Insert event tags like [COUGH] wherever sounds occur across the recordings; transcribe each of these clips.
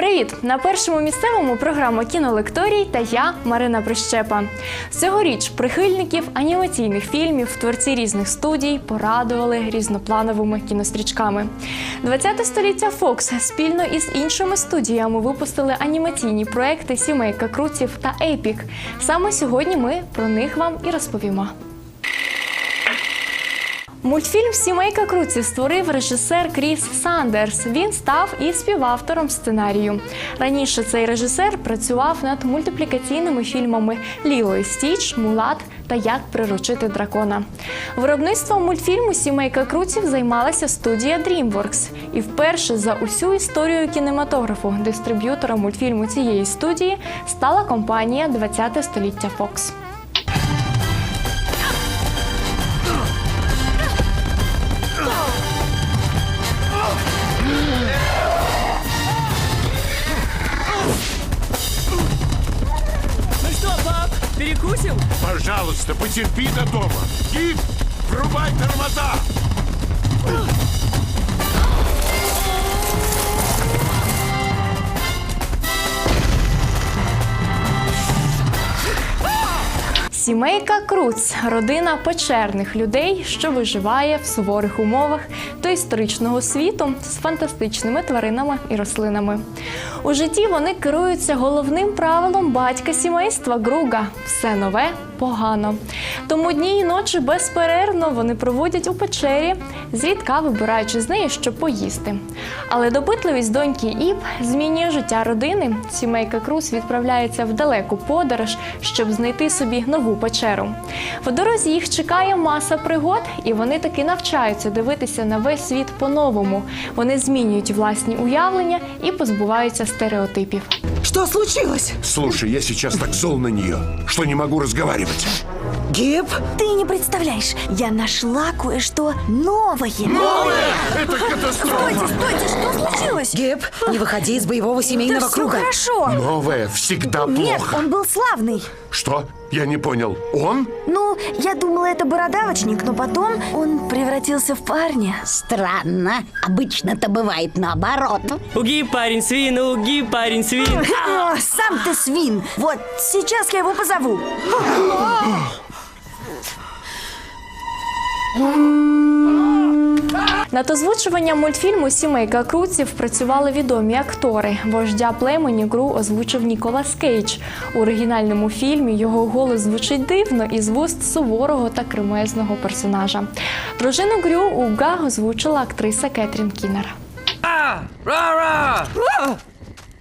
Привіт! На першому місцевому програма Кінолекторій та я Марина Прищепа. Цьогоріч прихильників анімаційних фільмів, творці різних студій порадували різноплановими кінострічками. 20 століття Фокс спільно із іншими студіями випустили анімаційні проекти Сімейка Круців та Епік. Саме сьогодні ми про них вам і розповімо. Мультфільм Сімейка Круців створив режисер Кріс Сандерс. Він став і співавтором сценарію. Раніше цей режисер працював над мультиплікаційними фільмами Ліло і Стіч, Мулат та Як приручити дракона. Виробництвом мультфільму Сімейка Круців займалася студія DreamWorks. І вперше за усю історію кінематографу дистриб'ютором мультфільму цієї студії стала компанія 20 століття Fox. Перекусим? Пожалуйста, потерпи до дома. и врубай тормоза. Сімейка Круц родина печерних людей, що виживає в суворих умовах доісторичного світу з фантастичними тваринами і рослинами. У житті вони керуються головним правилом батька сімейства Груга все нове погано. Тому дні і ночі безперервно вони проводять у печері, зрідка вибираючи з неї, що поїсти. Але допитливість доньки Іп змінює життя родини. Сімейка Круз відправляється в далеку подорож, щоб знайти собі нову печеру. В дорозі їх чекає маса пригод, і вони таки навчаються дивитися на весь світ по-новому. Вони змінюють власні уявлення і позбуваються стереотипів. Что случилось? Слушай, я сейчас так зол на нее, что не могу разговаривать. Гиб? Ты не представляешь, я нашла кое-что новое. Новое? Это катастрофа. Стойте, что случилось? Гиб, не выходи из боевого Да семейного все круга. хорошо. Новое всегда Нет, плохо. он был славный. Что? Я не понял. Он? Ну, я думала, это бородавочник, но потом он превратился в парня. Странно. Обычно-то бывает наоборот. Уги, парень свин, уги, парень свин. О, сам ты свин. Вот, сейчас я его позову. [GASPS] [GASPS] Над озвучуванням мультфільму Сімейка Круців працювали відомі актори. Вождя племені гру озвучив Ніколас Кейдж. У оригінальному фільмі його голос звучить дивно із вуст суворого та кремезного персонажа. Дружину Грю Уга озвучила актриса Кетрін Кінер. А, ра-ра.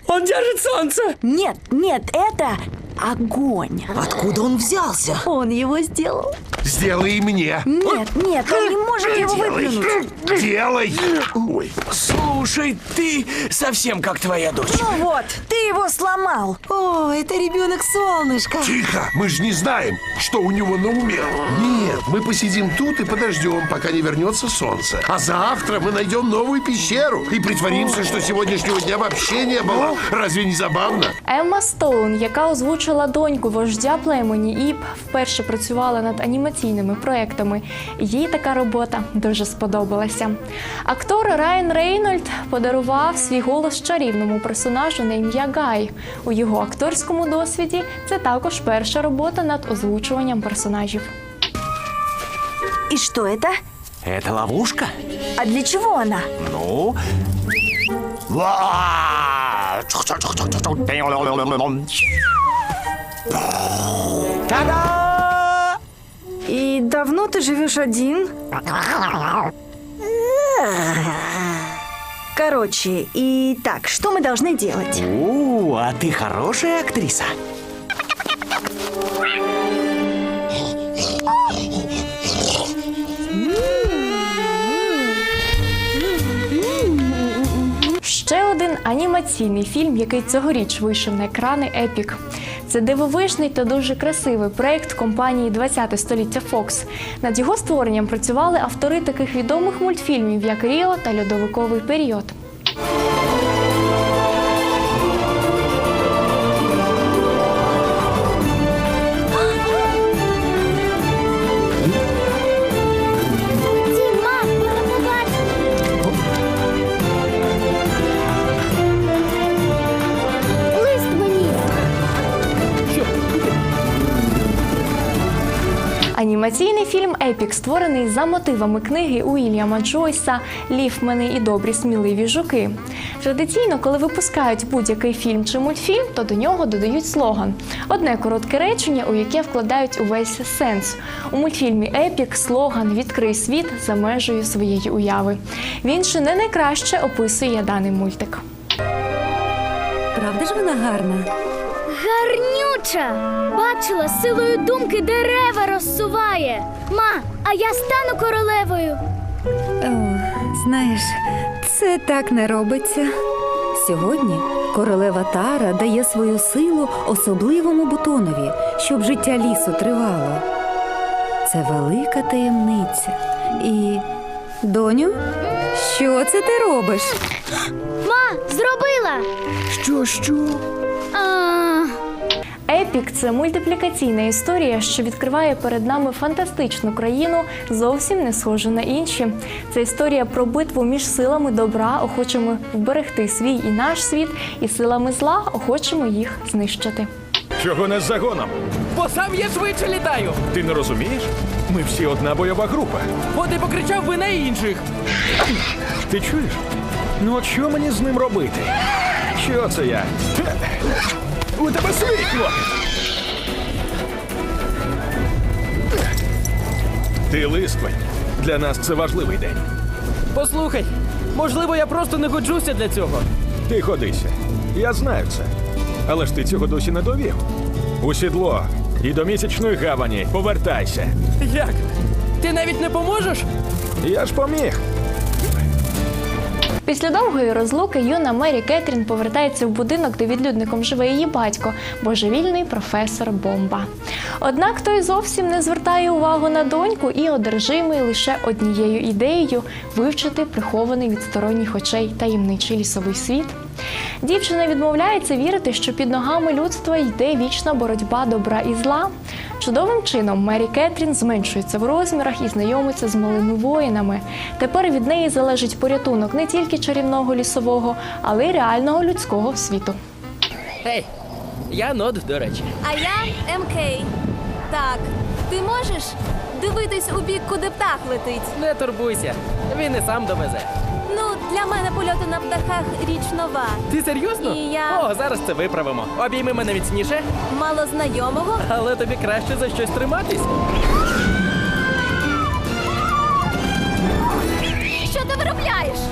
Он держит солнце. Нет, нет, это огонь. Откуда он взялся? Он его сделал. Сделай и мне. Нет, нет, он не может его Делай. выплюнуть. Делай. Ой. Слушай, ты совсем как твоя дочь. Ну вот, ты его сломал. О, это ребенок солнышко. Тихо, мы же не знаем, что у него на уме. Нет, мы посидим тут и подождем, пока не вернется солнце. А завтра мы найдем новую пещеру и притворимся, что сегодняшнего дня вообще не было. Разве не забавно? Емма Стоун, яка озвучила доньку вождя племені Іп, вперше працювала над анімаційними проектами. Їй така робота дуже сподобалася. Актор Райан Рейнольд подарував свій голос чарівному персонажу на ім'я Гай. У його акторському досвіді це також перша робота над озвучуванням персонажів. И что это? Это ловушка? А для чего она? Ну... Та-да! И давно ты живешь один? Короче, и так, что мы должны делать? У, а ты хорошая актриса. Ще один анімаційний фільм, який цьогоріч вийшов на екрани Епік. Це дивовижний та дуже красивий проєкт компанії 20 століття Фокс. Над його створенням працювали автори таких відомих мультфільмів, як Ріо та Льодовиковий період. Анімаційний фільм Епік створений за мотивами книги Уільяма Джойса Ліфмени і добрі сміливі жуки. Традиційно, коли випускають будь-який фільм чи мультфільм, то до нього додають слоган. Одне коротке речення, у яке вкладають увесь сенс. У мультфільмі Епік слоган Відкрий світ за межею своєї уяви. Він ще не найкраще описує даний мультик. Правда ж вона гарна? Гарнюча! Бачила, силою думки дерева розсуває. Ма, а я стану королевою. О, знаєш, це так не робиться. Сьогодні королева Тара дає свою силу особливому бутонові, щоб життя лісу тривало. Це велика таємниця. І. Доню, що це ти робиш? Ма, зробила! Що, що? А, Епік це мультиплікаційна історія, що відкриває перед нами фантастичну країну, зовсім не схожу на інші. Це історія про битву між силами добра, охочими вберегти свій і наш світ, і силами зла, охочими їх знищити. Чого не з загоном? Бо сам я швидше літаю. Ти не розумієш? Ми всі одна бойова група. От і покричав би на інших. Ти чуєш? Ну от що мені з ним робити? Що це я? У тебе хлопець. Ти листвень. Для нас це важливий день. Послухай, можливо, я просто не годжуся для цього. Ти ходися. Я знаю це. Але ж ти цього досі не довів. У сідло і до місячної гавані повертайся. Як? Ти навіть не поможеш? Я ж поміг. Після довгої розлуки юна Мері Кетрін повертається в будинок, де відлюдником живе її батько, божевільний професор Бомба. Однак той зовсім не звертає увагу на доньку і одержимий лише однією ідеєю вивчити прихований від сторонніх очей таємничий лісовий світ. Дівчина відмовляється вірити, що під ногами людства йде вічна боротьба добра і зла. Чудовим чином Мері Кетрін зменшується в розмірах і знайомиться з малими воїнами. Тепер від неї залежить порятунок не тільки чарівного лісового, але й реального людського світу. Гей, я нод, до речі. А я МК. Так, ти можеш дивитись у бік, куди птах летить? Не турбуйся, він і сам довезе. Ну, для мене польоти на птахах річ нова. Ти серйозно? І я- О, зараз це виправимо. Обійми мене міцніше, Мало знайомого. але тобі краще за щось триматись.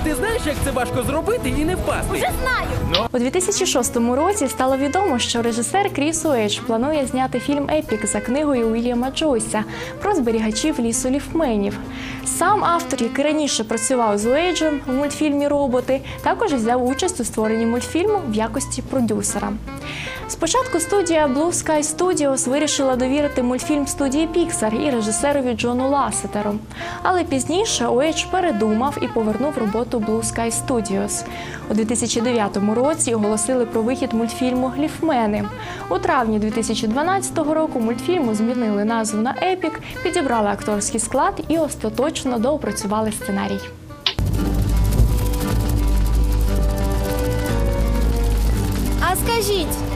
Ти знаєш, як це важко зробити і не впасти? Вже знаю. У 2006 році стало відомо, що режисер Кріс Уейдж планує зняти фільм Епік за книгою Уільяма Джойса про зберігачів лісу ліфменів. Сам автор, який раніше працював з Уейджем у мультфільмі Роботи, також взяв участь у створенні мультфільму в якості продюсера. Спочатку студія Blue Sky Studios вирішила довірити мультфільм студії Pixar і режисерові Джону Ласетеру. Але пізніше Уейдж передумав і повернув роботу Blue Sky Studios. У 2009 році оголосили про вихід мультфільму Гліфмени. У травні 2012 року мультфільму змінили назву на Епік, підібрали акторський склад і остаточно доопрацювали сценарій. А скажіть,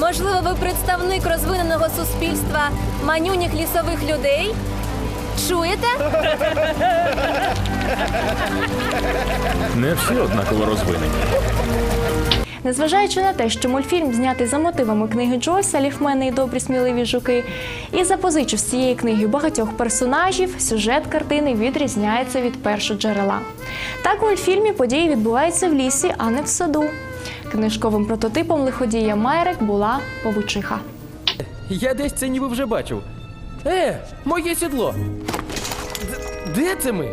можливо, ви представник розвиненого суспільства манюніх лісових людей? Чуєте? Не всі однаково розвинені. Незважаючи на те, що мультфільм знятий за мотивами книги Джойса Ліфмени і добрі сміливі жуки, і запозичив з цієї книги багатьох персонажів, сюжет картини відрізняється від першоджерела. Так, у мультфільмі події відбуваються в лісі, а не в саду. Книжковим прототипом лиходія Майрек була павучиха. Я десь це ніби вже бачив. Е, моє сідло. Де це ми?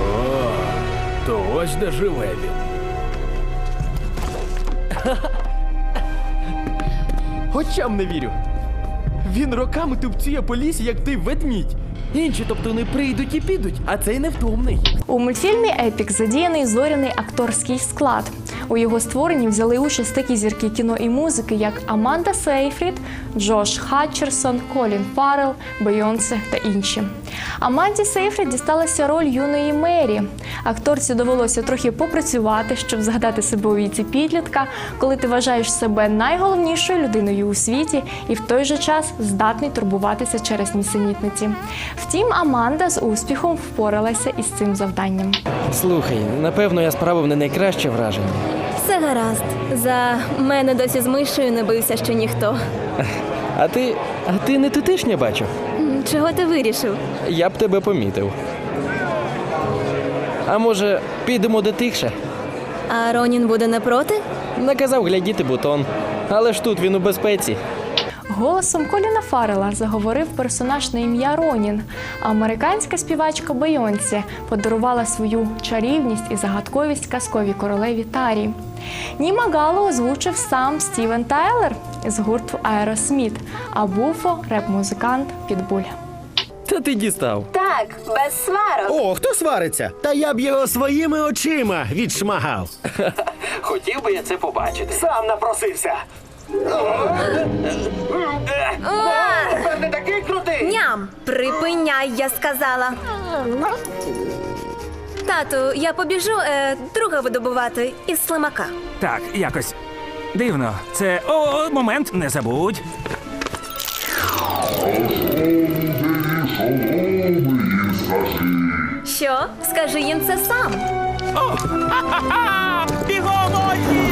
О, то ось де живе він. Очам не вірю. Він роками тупцює по лісі, як ти ведмідь. Інші, тобто, не прийдуть і підуть, а цей невтомний. У мультфільмі Епік задіяний зоряний акторський склад. У його створенні взяли участь такі зірки кіно і музики, як Аманда Сейфрід, Джош Хатчерсон, Колін Фаррелл, Бейонсе та інші. Аманді Сейфрід дісталася роль юної Мері. Акторці довелося трохи попрацювати, щоб згадати себе у віці підлітка, коли ти вважаєш себе найголовнішою людиною у світі і в той же час здатний турбуватися через нісенітниці. Втім, Аманда з успіхом впоралася із цим завданням. Слухай, напевно, я справив не найкраще враження. Все гаразд. За мене досі з мишею не бився ще ніхто. А ти. А ти не титишня бачу? Чого ти вирішив? Я б тебе помітив. А може, підемо до тихше? А Ронін буде не проти? Наказав глядіти бутон. Але ж тут він у безпеці. Голосом Коліна Фаррела заговорив персонаж на ім'я Ронін. А американська співачка Бейонсі подарувала свою чарівність і загадковість казковій королеві Тарі. Німа Гало озвучив сам Стівен Тайлер з гурту Аеросміт, а Буфо реп-музикант Підбуль. Та ти дістав. Так, без сварок. О, хто свариться? Та я б його своїми очима відшмагав. Хотів би я це побачити. Сам напросився. Тепер не такий крутий. Ням! Припиняй, я сказала. Тату, я побіжу е, друга видобувати із слимака. Так, якось. Дивно. Це. О, момент, не забудь. Що? Скажи їм це сам. Бігом!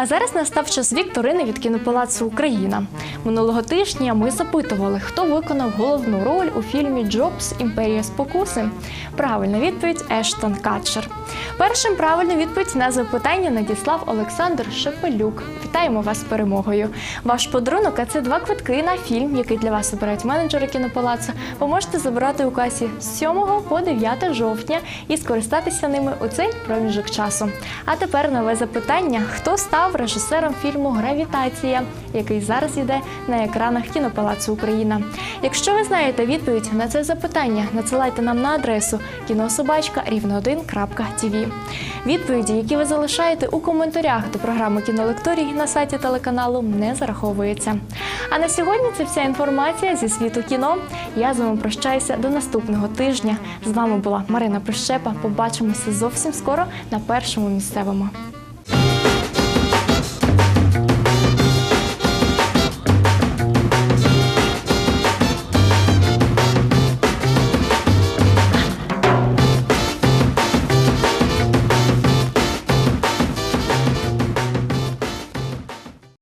А зараз настав час вікторини від кінопалацу Україна. Минулого тижня ми запитували, хто виконав головну роль у фільмі Джобс Імперія спокуси. Правильна відповідь Ештон Катчер. Першим правильну відповідь на запитання надіслав Олександр Шепелюк. Вітаємо вас з перемогою. Ваш подарунок а це два квитки на фільм, який для вас обирають менеджери кінопалацу. Ви можете забирати у касі з 7 по 9 жовтня і скористатися ними у цей проміжок часу. А тепер нове запитання: хто став режисером фільму Гравітація, який зараз йде на екранах кінопалацу Україна? Якщо ви знаєте відповідь на це запитання, надсилайте нам на адресу кінособачка рівно1.tv. Відповіді, які ви залишаєте у коментарях до програми кінолекторій на сайті телеканалу, не зараховуються. А на сьогодні це вся інформація зі світу кіно. Я з вами прощаюся до наступного тижня. З вами була Марина Прищепа. Побачимося зовсім скоро на першому місцевому.